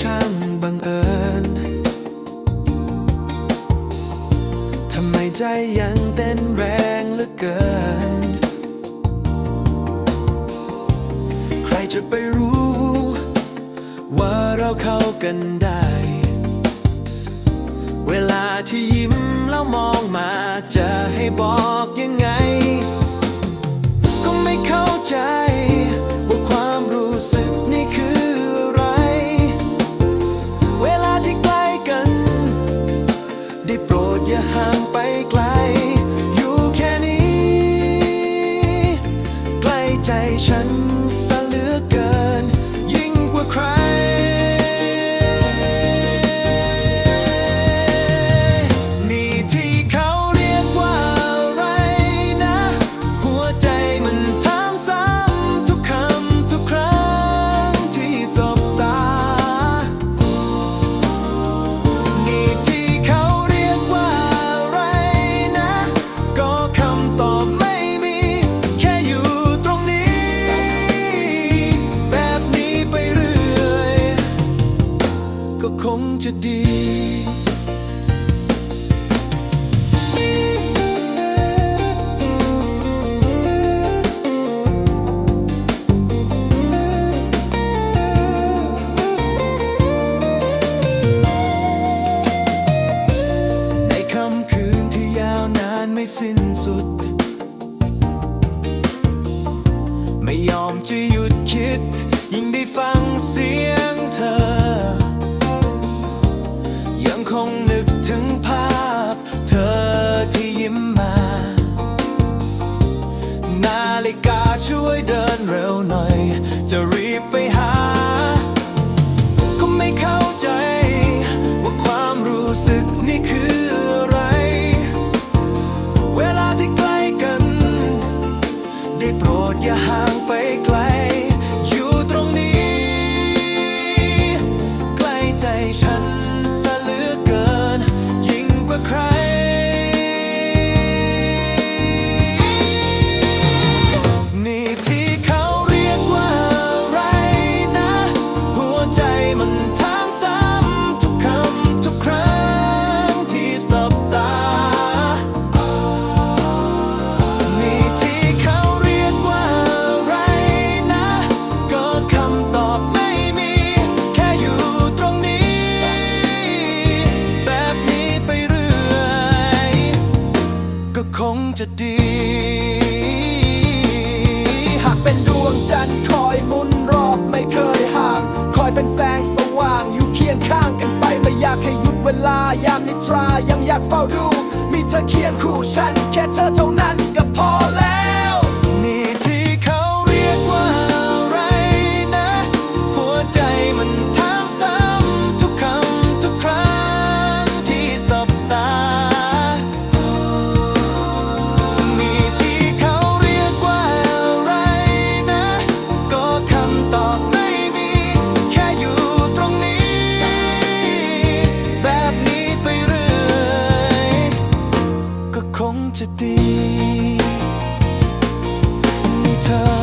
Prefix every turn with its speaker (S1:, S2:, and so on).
S1: ช่างบังเอิญทำไมใจยังเต้นแรงเหลือเกิน ใครจะไปรู้ ว่าเราเข้ากันได้ เวลาที่ยิ้มแล้วมองมาเจอ ได้โปรดอย่าห่างไปไกล คงจะดีในค่ำคืนที่ยาวนานไม่สิ้นสุด ไม่ยอมจะหยุดคิด ยิ่งได้ฟัง นึกถึงภาพ เธอที่ยิ้มมา นาฬิกาช่วยเดินเร็วหน่อย จะรี จะดี หากเป็นดวงจันทร์คอยหมุนรอบไม่เคยห่าง คอยเป็นแสงสว่างอยู่เคียงข้างกันไป ไม่อยากให้หยุดเวลายามนิทรายังอยากเฝ้าดู มีเธอเคียงคู่ฉัน แค่เธอเท่านั้นก็พอแล้ว คงจะดีมีเธอ